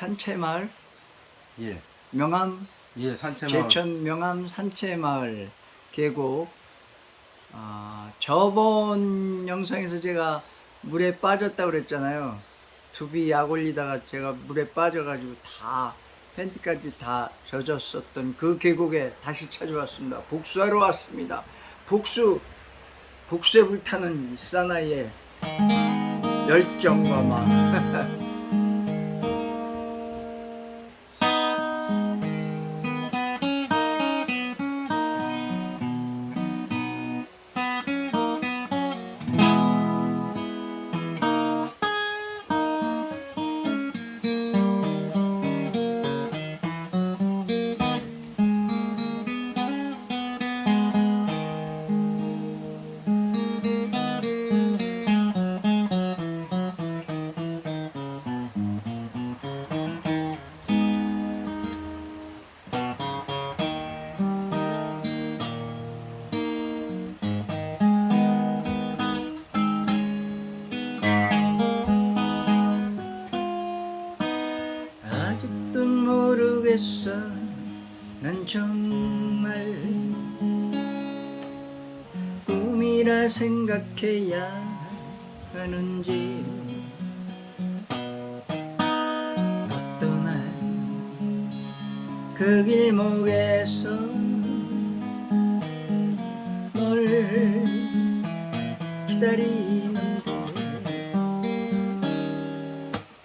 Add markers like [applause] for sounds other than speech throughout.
산채마을. 예. 명암. 예, 산채마을. 제천 명암 산채마을 계곡. 아, 저번 영상에서 제가 물에 빠졌다고 그랬잖아요. 두비 약 올리다가 제가 물에 빠져가지고 다 팬티까지 다 젖었었던 그 계곡에 다시 찾아왔습니다. 복수하러 왔습니다. 복수. 복수에 불타는 이 사나이의 열정과 마 [laughs] 모르겠어. 난 정말 꿈이라 생각해야 하는지. 어떤 날그 길목에서 널 기다리는데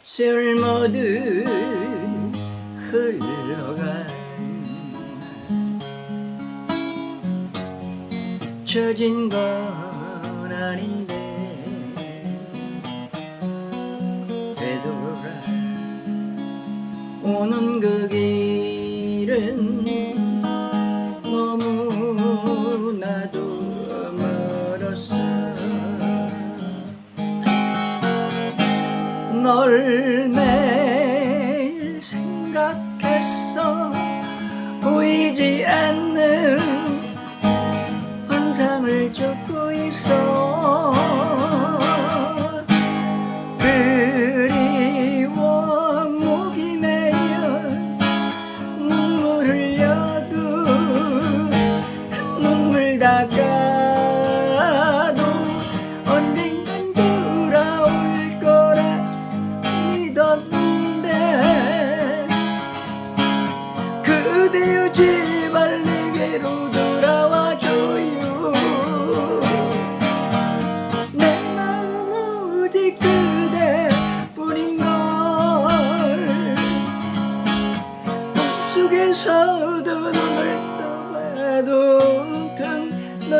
세월 모두 잊혀진 건 아닌데. 되돌아. 오는 그 길은 너무나도 멀었어. 널 환상을 쫓고 있어. 그리워 목이 메여 눈물 흘려도 눈물 닦아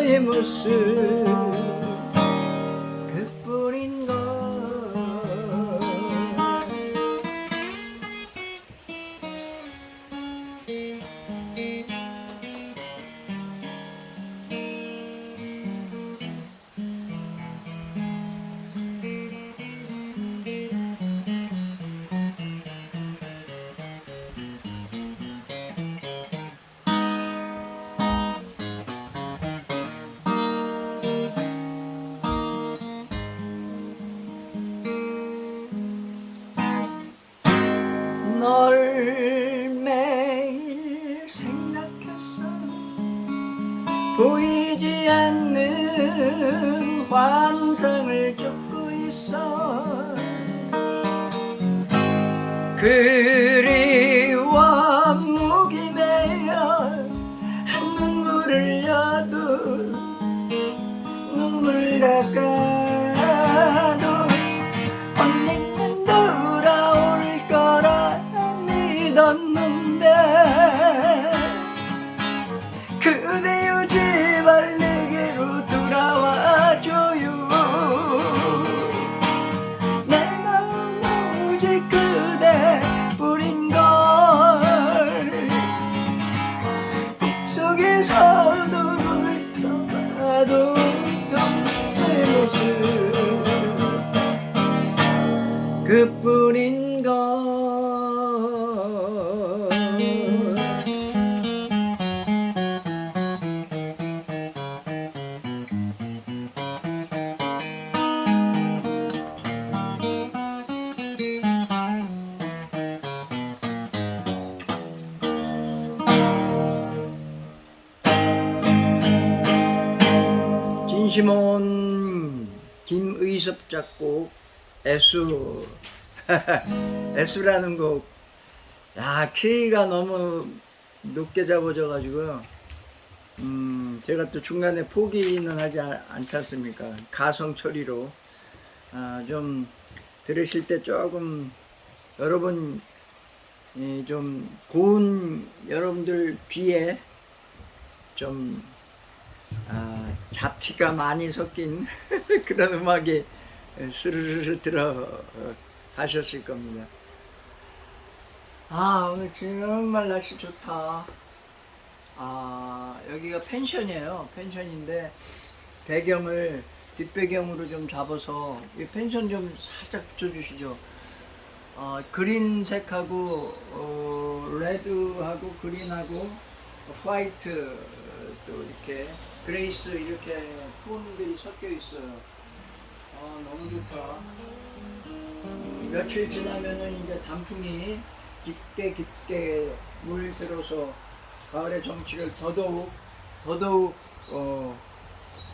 yanındaymışsın 보이지 않는 환상을 쫓고 있어. 그 속에서 음원 김의섭 작곡 애수 [laughs] 애수라는 곡. 야 키가 너무 높게 잡아져 가지고요. 음 제가 또 중간에 포기는 하지 않- 않지 않습니까? 가성 처리로 아, 좀 들으실 때 조금 여러분 이좀 고운 여러분들 귀에 좀 아, 잡티가 많이 섞인 [laughs] 그런 음악이 스르르르 들어 어, 겁니다. 아 오늘 정말 날씨 좋다. 아 여기가 펜션이에요. 펜션인데 배경을 뒷배경으로 좀 잡아서 이 펜션 좀 살짝 비춰주시죠. 어, 그린색하고 어, 레드하고 그린하고 화이트 또 이렇게 그레이스 이렇게 톤들이 섞여 있어요. 아 너무 좋다. 며칠 지나면은 이제 단풍이 깊게 깊게 물들어서 가을의 정취를 더더욱 더더욱 어,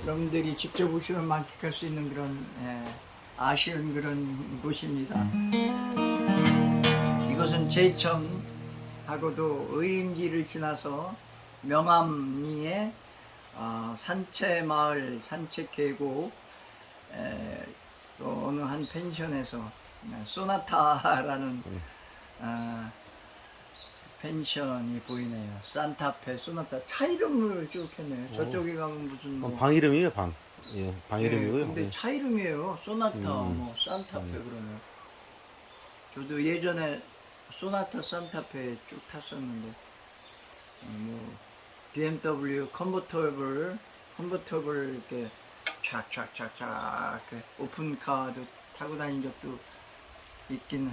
여러분들이 직접 오시면 만끽할 수 있는 그런 예, 아쉬운 그런 곳입니다. 이것은 제천 하고도 의림지를 지나서 명암리의 어, 산채 마을 산채 계곡 에, 또 어느 한 펜션에서 네, 소나타라는 아, 펜션이 보이네요. 산타페 소나타 차 이름을 쭉 했네요. 저쪽에 가면 무슨 뭐 어, 방 이름이에요 방. 예, 방 이름이고요. 네, 근데 예. 차 이름이에요. 소나타, 음. 뭐 산타페 그러면. 저도 예전에 소나타, 산타페 쭉 탔었는데, 어, 뭐 BMW 컨버터블, 컨버터블 이렇게 촥촥촥촥 오픈카도 타고 다닌 적도 있기는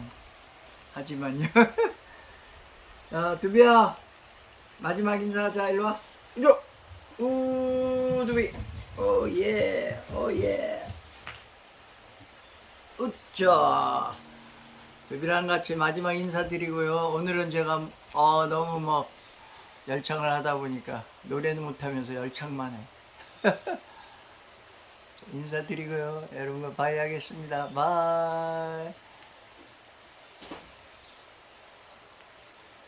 하지만요. [laughs] 야, 두비야, 마지막 인사하자. 일로 와. 와. 우, 두비. 오, 예. 오, 예. 으쌰. 두비랑 같이 마지막 인사드리고요. 오늘은 제가 어, 너무 막 열창을 하다 보니까 노래는 못하면서 열창만 해. [laughs] 인사드리고요. 여러분과 봐야겠습니다. 바이.